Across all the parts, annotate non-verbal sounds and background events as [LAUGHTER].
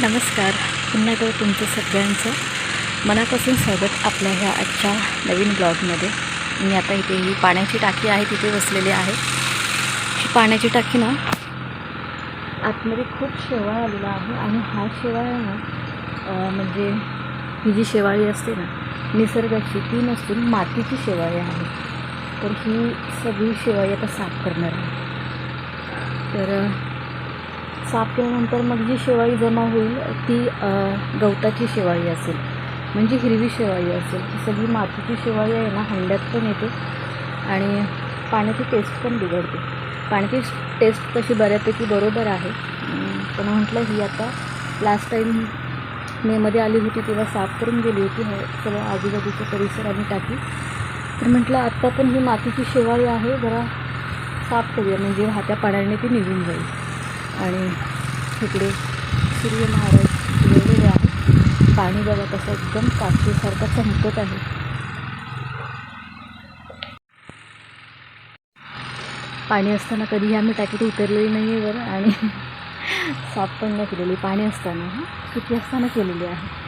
नमस्कार. पुन्हा एकदा तुमचं सगळ्यांचं मनापासून स्वागत आपल्या ह्या आजच्या नवीन ब्लॉगमध्ये. मी आता इथे ही पाण्याची टाकी आहे तिथे बसलेली आहे. ही पाण्याची टाकी ना आतमध्ये खूप शेवाळ आलेला आहे आणि हा शेवाळ आहे ना म्हणजे ही जी शेवाळी असते ना निसर्गाची ती नसून मातीची शेवाळी आहे. तर ही सगळी शेवाळी आता साफ करणार आहे. तर साफ केल्यानंतर मग जी शेवाळी जमा होईल ती गवताची शेवाळी असेल म्हणजे हिरवी शेवाळी असेल. सगळी मातीची शेवाळी आहे ना हंड्यात पण येते आणि पाण्याची टेस्ट पण बिघडते. पाण्याची टेस्ट तशी बऱ्यापैकी बरोबर आहे. पण म्हटलं ही आता लास्ट टाईम मेमध्ये आली होती तेव्हा साफ करून गेली होती हे सगळं आजूबाजूचा परिसर आणि टाकी तर म्हटलं आत्ता पण ही मातीची शेवाळी आहे जरा साफ करूया म्हणजे वाहत्या पाण्याने ती निघून जाईल. आणि इकडे सूर्य महाराज वेगवेगळे आहे पाणी बघा तसं एकदम काचेसारखं चमकत आहे. पाणी असताना कधी आम्ही टाकीत उतरलेली नाही आहे बरं. आणि [LAUGHS] साफ पण नाही केलेली. पाणी असताना हां सुकी असताना केलेली आहे.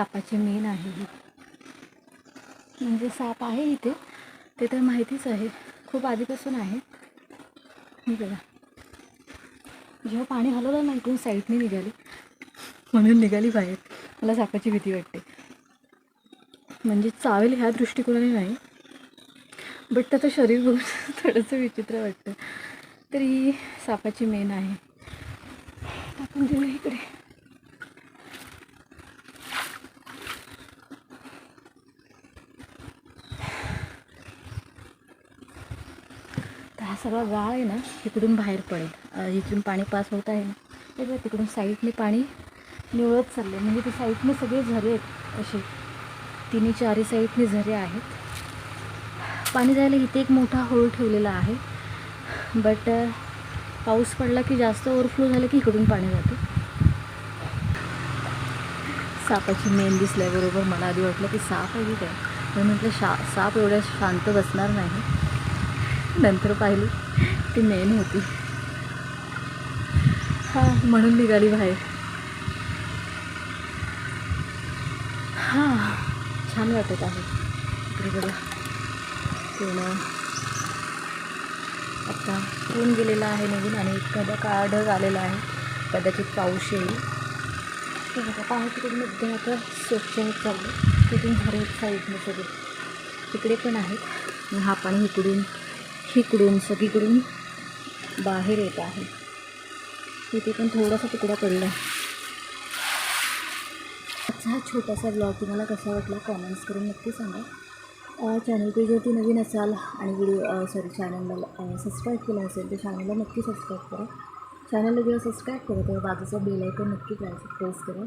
सापाची मेन आहे ही. म्हणजे साप आहे इथे. ते तर माहितीच आहे. खूप आधीपासून आहे. बघा. जेव्हा पाणी हलवलं ना इकडून साईडने निघाली. म्हणून निघाली बाहेर. मला सापाची भीती वाटते. म्हणजे चावेल ह्या दृष्टिकोनाने नाही. बट त्याचं शरीर बघून [LAUGHS] थोडंसं विचित्र वाटतं. तर ही सापाची मेन आहे. आपण देऊ इकडे. हा सगळा गाळ आहे ना तिकडून बाहेर पडेल. इथून पाणी पास होत आहे ना. ते बघा तिकडून साईडने पाणी निवळत चालले म्हणजे ते साईडने सगळे झरे आहेत असे. तिन्ही चारी साईडने झरे आहेत. पाणी जायला इथे एक मोठा होळ ठेवलेला आहे. बट पाऊस पडला की जास्त ओव्हरफ्लो झालं की इकडून पाणी जाते. सापाची मेन दिसल्याबरोबर मला आधी वाटलं की साप आहे की काय? मी म्हटलं शा साप एवढ्या शांत बसणार नाही. नंतर पाहिली. ती मेन होती. हां म्हणून निघाली बाहेर. हां छान वाटत आहे. इकडे बघा. पूर्ण. आता ऊन गेलेला आहे नवीन आणि एखादा का ढग आलेला आहे. कदाचित पाऊस येईल. ते बघा पाऊस तिकडे मध्ये आता स्वच्छ होत चाललं तिथून झाडे साईडने सगळे. तिकडे पण आहेत. हा पाणी इकडून इकडून सगळीकडून बाहेर येत आहे. तिथे पण थोडासा तुकडा पडला आहे. आजचा हा छोटासा ब्लॉग तुम्हाला कसा वाटला कॉमेंट्स करून नक्की सांगा. चॅनल पेजवरती नवीन असाल आणि व्हिडिओ सॉरी चॅनलला सबस्क्राईब केलं असेल तर चॅनलला नक्की सबस्क्राईब करा. चॅनलला जेव्हा सबस्क्राईब करा तेव्हा बाजूचा बेल आयकॉन नक्की प्रेस प्रेस करा.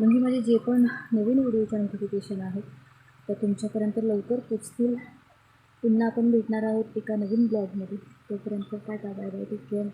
म्हणजे माझे जे पण नवीन व्हिडिओच्या नोटिफिकेशन आहेत तर तुमच्यापर्यंत लवकर पोचतील. पुन्हा आपण भेटणार आहोत एका नवीन ब्लॉगमध्ये. तोपर्यंत काय काय बाय बाय टेक केअर